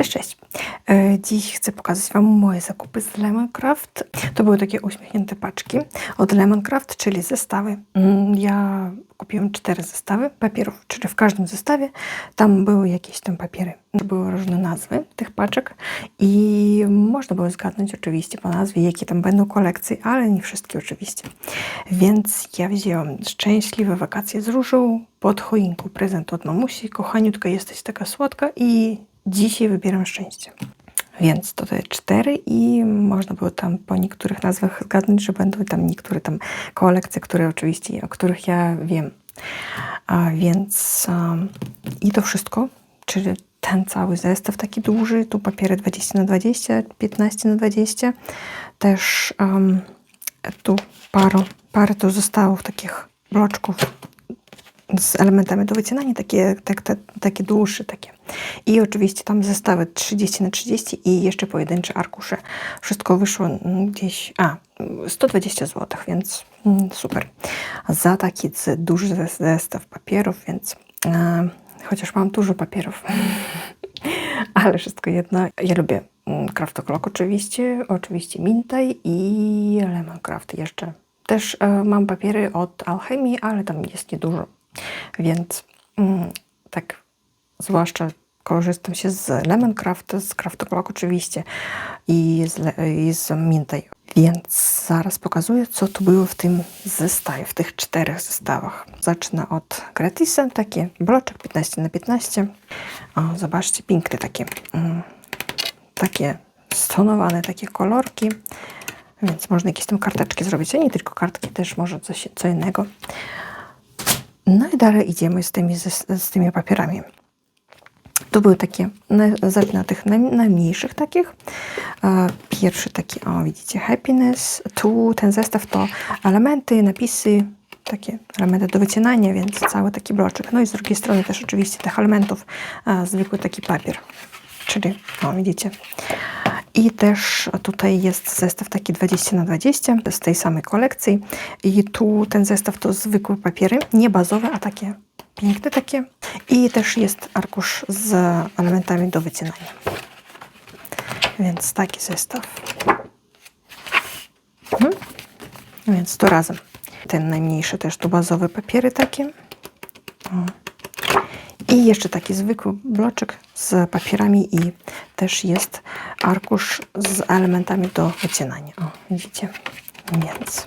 Cześć, cześć. E, Dziś chcę pokazać Wam moje zakupy z Lemoncraft. To były takie uśmiechnięte paczki od Lemoncraft, czyli zestawy. Mm, Ja kupiłam cztery zestawy papierów, czyli w każdym zestawie tam były jakieś tam papiery. Były różne nazwy tych paczek i można było zgadnąć oczywiście po nazwie, jakie tam będą kolekcje, ale nie wszystkie oczywiście. Więc ja wzięłam Szczęśliwe wakacje z różą pod choinką. Prezent od mamusi. Kochaniutka, jesteś taka słodka i dzisiaj wybieram szczęście. Więc tutaj cztery i można było tam po niektórych nazwach zgadnąć, że będą tam niektóre tam kolekcje, które oczywiście, o których ja wiem. A więc i to wszystko, czyli ten cały zestaw taki duży, tu papiery 20 na 20 15 na 20 Też um, tu parę, parę to zostało takich bloczków z elementami do wycinania, takie, tak, te, takie dłuższe takie. I oczywiście tam zestawy 30 na 30 i jeszcze pojedyncze arkusze. Wszystko wyszło mm, gdzieś, a 120 zł, więc mm, super. Za taki duży zes- zestaw papierów, więc e, chociaż mam dużo papierów, ale wszystko jedno. Ja lubię mm, Craft O'Clock oczywiście, oczywiście Mintaj i Lemoncraft jeszcze. Też e, mam papiery od Alchemii, ale tam jest niedużo. Więc mm, tak, zwłaszcza korzystam się z Lemoncraft, z Craft O'Clock oczywiście i z, z Mintaj. Więc zaraz pokazuję, co tu było w tym zestawie, w tych czterech zestawach. Zacznę od Gratisa, takie bloczek 15 na 15 O, zobaczcie, piękne takie, mm, takie stonowane, takie kolorki. Więc można jakieś tam karteczki zrobić, a nie tylko kartki, też może coś, co innego. No i dalej idziemy z tymi, z, z tymi papierami. To były takie, od tych naj, najmniejszych takich. E, Pierwszy taki, o widzicie, happiness. Tu ten zestaw to elementy, napisy, takie elementy do wycinania, więc cały taki bloczek. No i z drugiej strony też oczywiście tych elementów e, zwykły taki papier. Czyli, o widzicie. I też tutaj jest zestaw taki 20 na 20 z tej samej kolekcji. I tu ten zestaw to zwykłe papiery, nie bazowe, a takie piękne takie. I też jest arkusz z elementami do wycinania. Więc taki zestaw. Mhm. Więc to razem. Ten najmniejszy też tu bazowe papiery takie. I jeszcze taki zwykły bloczek z papierami i też jest arkusz z elementami do wycinania. O, widzicie? Więc.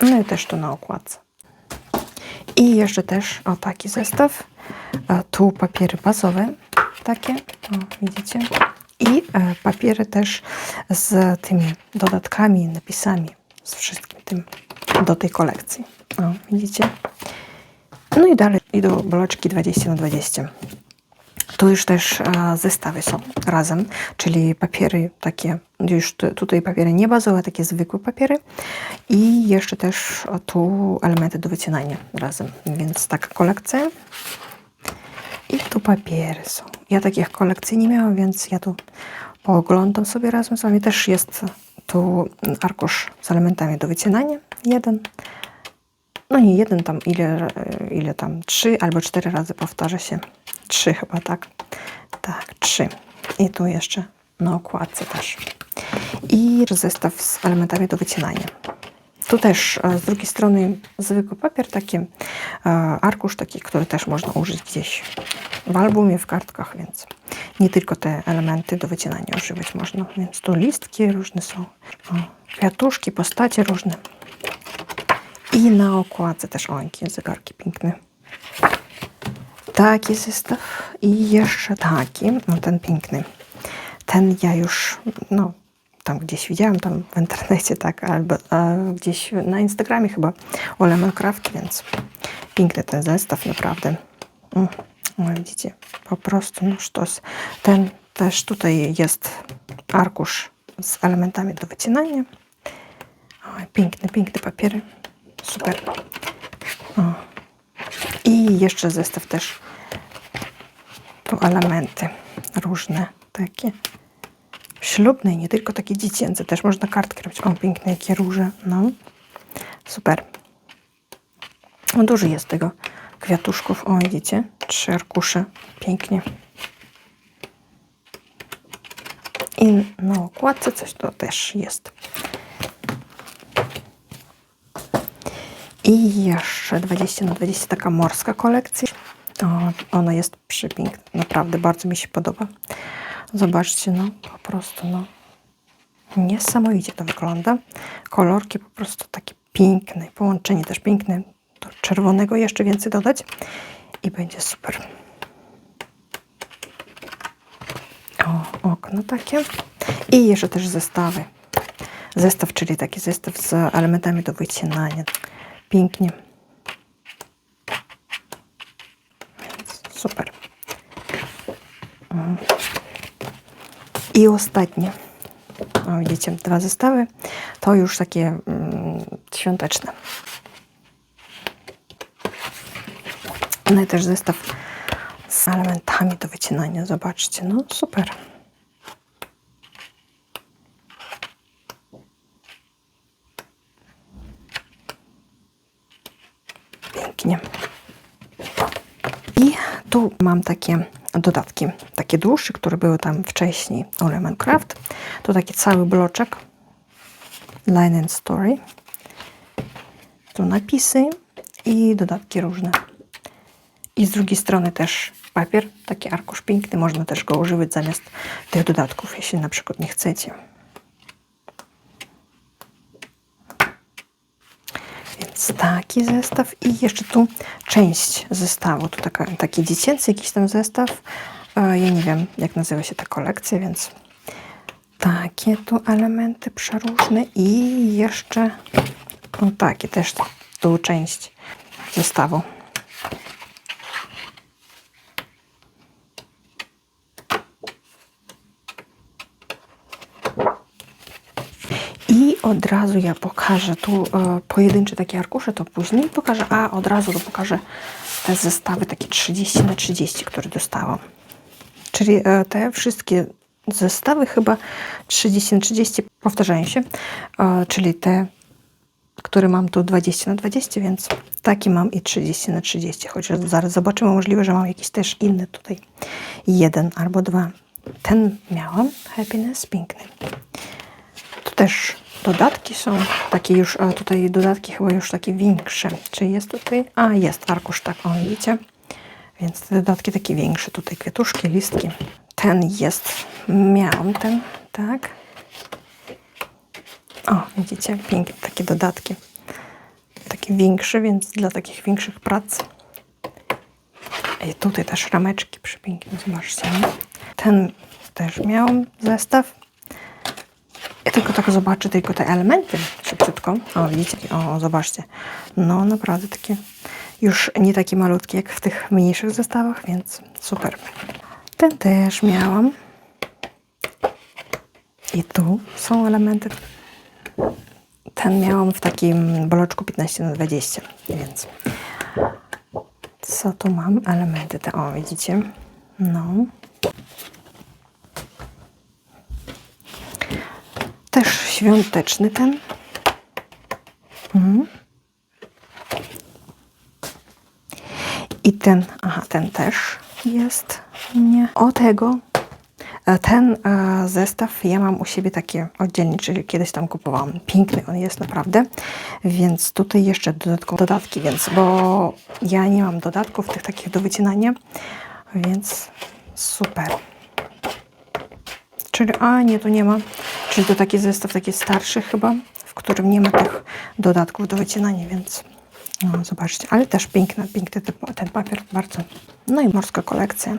No i też to na okładce. I jeszcze też o taki zestaw. E, Tu papiery bazowe, takie, o, widzicie? I e, papiery też z tymi dodatkami, napisami, z wszystkim tym do tej kolekcji. O, widzicie? No i dalej idą bloczki 20 na 20. Tu już też e, zestawy są razem, czyli papiery takie, już tu- tutaj papiery nie bazowe, takie zwykłe papiery i jeszcze też tu elementy do wycinania razem, więc taka kolekcja. I tu papiery są. Ja takich kolekcji nie miałam, więc ja tu pooglądam sobie razem z wami. Też jest tu arkusz z elementami do wycinania, jeden. No nie jeden tam, ile, ile tam, trzy albo cztery razy powtarza się. Trzy chyba, tak? Tak, trzy. I tu jeszcze na okładce też. I zestaw z elementami do wycinania. Tu też e, z drugiej strony zwykły papier, taki e, arkusz taki, który też można użyć gdzieś w albumie, w kartkach, więc nie tylko te elementy do wycinania używać można. Więc tu listki różne są, kwiatuszki, postacie różne. I na okładce też o, zegarki piękne. Taki zestaw i jeszcze taki, no ten piękny. Ten ja już, no tam gdzieś widziałam, tam w internecie, tak, albo gdzieś na Instagramie chyba o Lemoncraft, więc piękny ten zestaw, naprawdę. Mm, no widzicie, po prostu, no sztos. Ten też tutaj jest arkusz z elementami do wycinania. Oj, piękne, piękne papiery. Super. O. I jeszcze zestaw też. Tu elementy różne takie. Ślubne i nie tylko takie dziecięce. Też można kartki robić. O, piękne jakie róże. No. Super. No, dużo jest tego kwiatuszków. O, widzicie? Trzy arkusze. Pięknie. I na okładce coś to też jest. I jeszcze 20 na 20 taka morska kolekcja. O, ona jest przepiękna, naprawdę bardzo mi się podoba. Zobaczcie, no po prostu, no niesamowicie to wygląda. Kolorki po prostu takie piękne, połączenie też piękne. Do czerwonego jeszcze więcej dodać i będzie super. O, okno takie. I jeszcze też zestawy. Zestaw, czyli taki zestaw z elementami do wycinania. Pięknie. Więc super. I ostatnie. O, widzicie, dwa zestawy. To już takie mm, świąteczne. No i też zestaw z elementami do wycinania. Zobaczcie, no super. Pięknie. I tu mam takie dodatki, takie dłuższe, które były tam wcześniej u Lemon Craft. To taki cały bloczek Line and Story. Tu napisy i dodatki różne. I z drugiej strony też papier, taki arkusz piękny. Można też go używać zamiast tych dodatków, jeśli na przykład nie chcecie. Więc taki zestaw i jeszcze tu część zestawu. Tu taka, taki dziecięcy jakiś tam zestaw. E, Ja nie wiem, jak nazywa się ta kolekcja, więc takie tu elementy przeróżne i jeszcze no takie też tu część zestawu. I od razu ja pokażę tu e, pojedyncze takie arkusze, to później pokażę, a od razu to pokażę te zestawy takie 30 na 30, które dostałam. Czyli e, te wszystkie zestawy chyba 30 na 30 powtarzają się, e, czyli te, które mam tu 20 na 20, więc taki mam i 30 na 30, chociaż zaraz zobaczymy, możliwe, że mam jakiś też inny tutaj, jeden albo dwa. Ten miałam, Happiness, piękny. Tu też dodatki są takie już, a tutaj dodatki chyba już takie większe. Czy jest tutaj? A, jest arkusz, tak, o widzicie. Więc te dodatki takie większe, tutaj kwiatuszki, listki. Ten jest, miałam ten, tak. O, widzicie, piękne takie dodatki. Takie większe, więc dla takich większych prac. I tutaj też rameczki przepiękne, zobaczcie. Ten też miałam zestaw. Ja tylko tak zobaczę tylko te elementy szybciutko. O, widzicie? O, zobaczcie. No, naprawdę takie już nie takie malutkie jak w tych mniejszych zestawach, więc super. Ten też miałam. I tu są elementy. Ten miałam w takim bloczku 15 na 20, więc co tu mam? Elementy te, o widzicie? No. Też świąteczny ten. Mhm. I ten, aha, ten też jest. Nie. O tego. e, Ten e, zestaw ja mam u siebie takie oddzielnie, czyli kiedyś tam kupowałam. Piękny on jest naprawdę. Więc tutaj jeszcze dodatkowe dodatki, więc bo ja nie mam dodatków tych takich do wycinania, więc super. Czyli, a nie, tu nie ma. Czyli to taki zestaw, taki starszy chyba, w którym nie ma tych dodatków do wycinania, więc no, zobaczcie. Ale też piękny, piękny ten, papier, bardzo. No i morska kolekcja.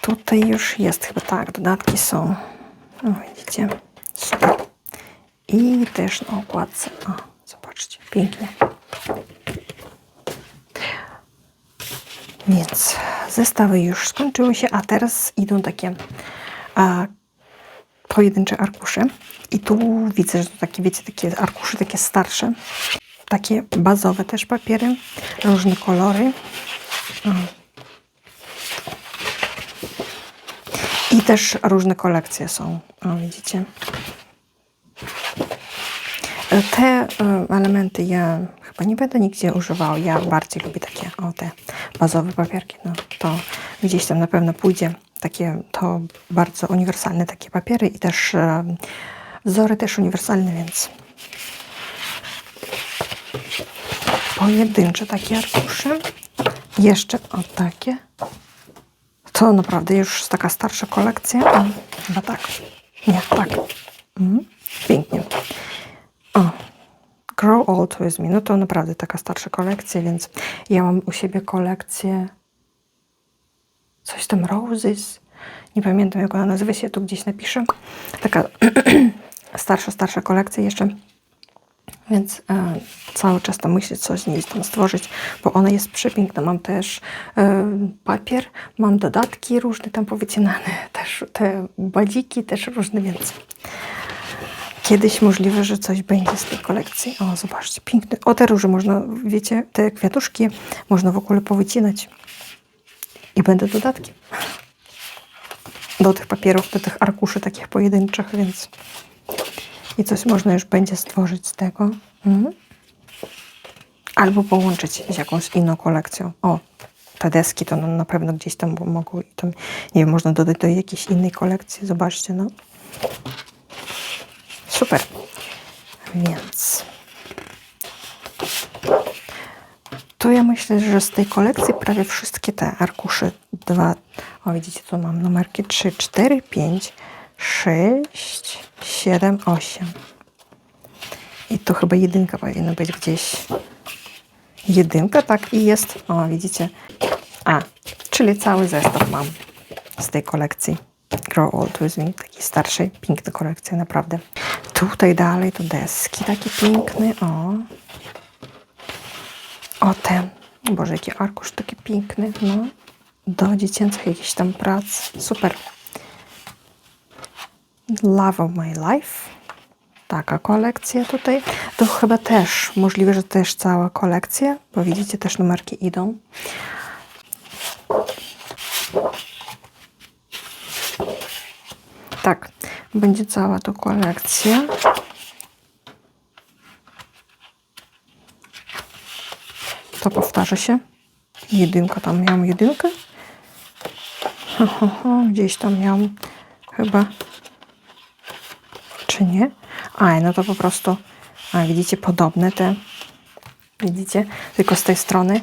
Tutaj już jest chyba tak, dodatki są. O, widzicie? Super. I też na okładce. O, zobaczcie, pięknie. Więc zestawy już skończyły się, a teraz idą takie a, pojedyncze arkusze. I tu widzę, że to takie, wiecie, takie arkusze, takie starsze. Takie bazowe też papiery, różne kolory. I też różne kolekcje są. O, widzicie? Te e, elementy ja chyba nie będę nigdzie używała. Ja bardziej lubię takie, o te bazowe papierki. No, to gdzieś tam na pewno pójdzie. Takie to bardzo uniwersalne takie papiery i też e, wzory też uniwersalne, więc pojedyncze takie arkusze. Jeszcze o takie. To naprawdę już taka starsza kolekcja. Chyba tak. Nie, tak. Mhm. Grow Old With Me. No to naprawdę taka starsza kolekcja, więc ja mam u siebie kolekcję coś tam Roses. Nie pamiętam jak ona nazywa się, tu gdzieś napiszę. Taka starsza, starsza kolekcja jeszcze. Więc e, cały czas tam myślę, coś z niej tam stworzyć, bo ona jest przepiękna. Mam też e, papier, mam dodatki różne tam powycinane, też te badziki też różne, więc kiedyś możliwe, że coś będzie z tej kolekcji. O, zobaczcie, piękne. O, te róże można, wiecie, te kwiatuszki można w ogóle powycinać. I będą dodatki do tych papierów, do tych arkuszy takich pojedynczych, więc i coś można już będzie stworzyć z tego. Mhm. Albo połączyć z jakąś inną kolekcją. O, te deski to na pewno gdzieś tam mogą, i tam, nie wiem, można dodać do jakiejś innej kolekcji. Zobaczcie, no. Super. Więc to ja myślę, że z tej kolekcji prawie wszystkie te arkusze, dwa, o widzicie, tu mam numerki 3, 4, 5, 6, 7, 8. I tu chyba jedynka powinna być gdzieś. Jedynka, tak, i jest, o widzicie, a, czyli cały zestaw mam z tej kolekcji. Grow Old With Me, takiej starszej, pięknej kolekcji, naprawdę. Tutaj dalej to deski takie piękne, o. O ten, Boże, jaki arkusz taki piękny, no. Do dziecięcych jakichś tam prac, super. Love of My Life. Taka kolekcja tutaj. To chyba też, możliwe, że też cała kolekcja, bo widzicie, też numerki idą. Tak, będzie cała to kolekcja. To powtarza się. Jedynka, tam miałam jedynkę. Gdzieś tam miałam chyba. Czy nie? A, no to po prostu, a widzicie, podobne te. Widzicie? Tylko z tej strony.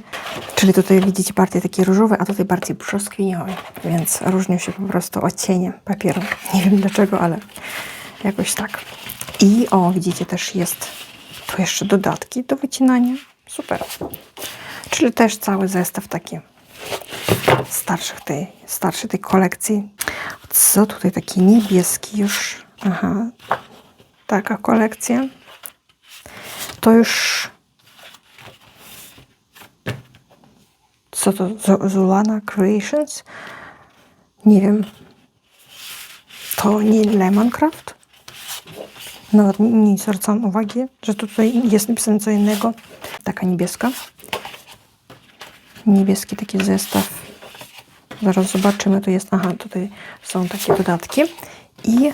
Czyli tutaj widzicie bardziej takie różowe, a tutaj bardziej brzoskwiniowe. Więc różnią się po prostu odcieniem papieru. Nie wiem dlaczego, ale jakoś tak. I o, widzicie, też jest tu jeszcze dodatki do wycinania. Super. Czyli też cały zestaw taki starszych tej, starszej tej kolekcji. Co tutaj taki niebieski już? Aha, taka kolekcja. To już co to? Zulana Creations? Nie wiem. To nie Lemoncraft? Nawet nie zwracam uwagi, że tutaj jest napisane co innego. Taka niebieska. Niebieski taki zestaw. Zaraz zobaczymy, tu jest, aha, tutaj są takie dodatki. I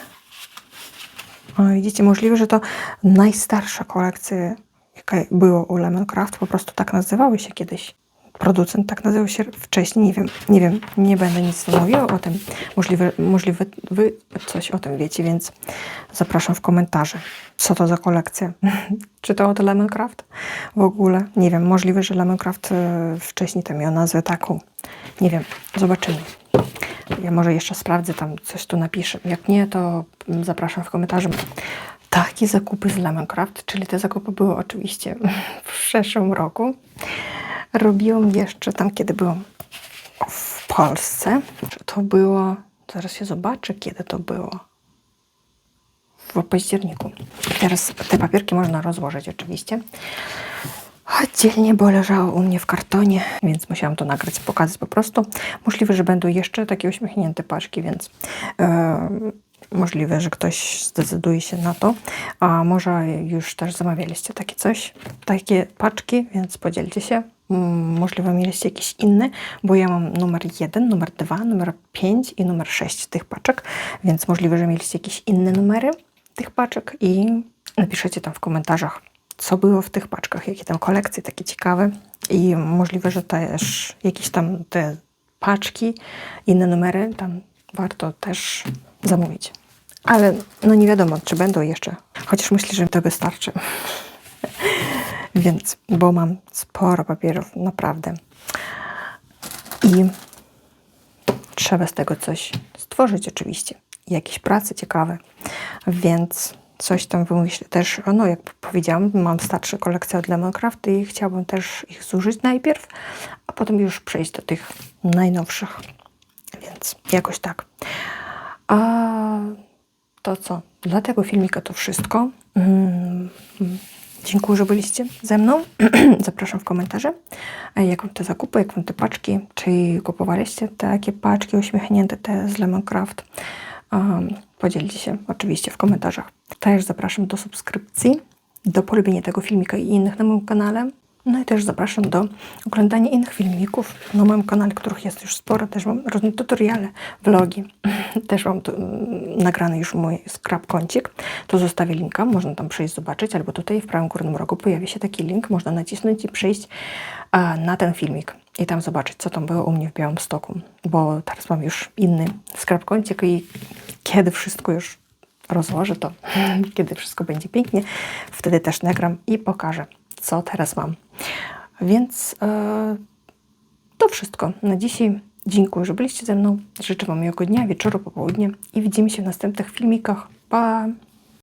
o, widzicie, możliwe, że to najstarsza kolekcja, jaka była u Lemoncraft, po prostu tak nazywały się kiedyś. Producent tak nazywał się wcześniej, nie wiem, nie wiem, nie będę nic mówiła o tym. Możliwe, możliwe wy coś o tym wiecie, więc zapraszam w komentarze. Co to za kolekcja? Czy to od Lemoncraft? W ogóle, nie wiem, możliwe, że Lemoncraft e, wcześniej tam miał nazwę taką. Nie wiem, zobaczymy. Ja może jeszcze sprawdzę, tam coś tu napiszę. Jak nie, to mm, zapraszam w komentarzu. Takie zakupy z Lemoncraft, czyli te zakupy były oczywiście w zeszłym roku. Robiłam jeszcze tam, kiedy byłam w Polsce. To było, zaraz się zobaczę, kiedy to było. W październiku. Teraz te papierki można rozłożyć oczywiście. Oddzielnie, bo leżało u mnie w kartonie, więc musiałam to nagrać, pokazać po prostu. Możliwe, że będą jeszcze takie uśmiechnięte paczki, więc e, możliwe, że ktoś zdecyduje się na to. A może już też zamawialiście takie coś, takie paczki, więc podzielcie się. Możliwe mieliście jakieś inne, bo ja mam numer 1, numer 2, numer 5 i numer 6 tych paczek, więc możliwe, że mieliście jakieś inne numery tych paczek i napiszecie tam w komentarzach, co było w tych paczkach, jakie tam kolekcje takie ciekawe i możliwe, że też jakieś tam te paczki, inne numery, tam warto też zamówić. Ale no nie wiadomo, czy będą jeszcze. Chociaż myślę, że to wystarczy. Więc, bo mam sporo papierów, naprawdę. I trzeba z tego coś stworzyć oczywiście. Jakieś prace ciekawe. Więc coś tam wymyślę też. No jak powiedziałam, mam starsze kolekcje od Lemoncraft i chciałabym też ich zużyć najpierw, a potem już przejść do tych najnowszych. Więc jakoś tak. A to co? Dla tego filmika to wszystko. Mm, Dziękuję, że byliście ze mną. Zapraszam w komentarze, e, jak wam te zakupy, jak wam te paczki, czy kupowaliście takie paczki uśmiechnięte, te z Lemoncraft. Um, podzielcie się oczywiście w komentarzach. Też zapraszam do subskrypcji, do polubienia tego filmika i innych na moim kanale. No i też zapraszam do oglądania innych filmików na moim kanale, których jest już sporo. Też mam różne tutoriale, vlogi. Też mam tu, mm, nagrany już mój scrap kącik. To zostawię linka, można tam przyjść zobaczyć, albo tutaj w prawym górnym rogu pojawi się taki link, można nacisnąć i przyjść a, na ten filmik i tam zobaczyć, co tam było u mnie w Białymstoku. Bo teraz mam już inny scrap kącik i kiedy wszystko już rozłożę to, kiedy wszystko będzie pięknie, wtedy też nagram i pokażę, co teraz mam. Więc e, to wszystko na dzisiaj. Dziękuję, że byliście ze mną. Życzę Wam miłego dnia, wieczoru, popołudnia i widzimy się w następnych filmikach. Pa!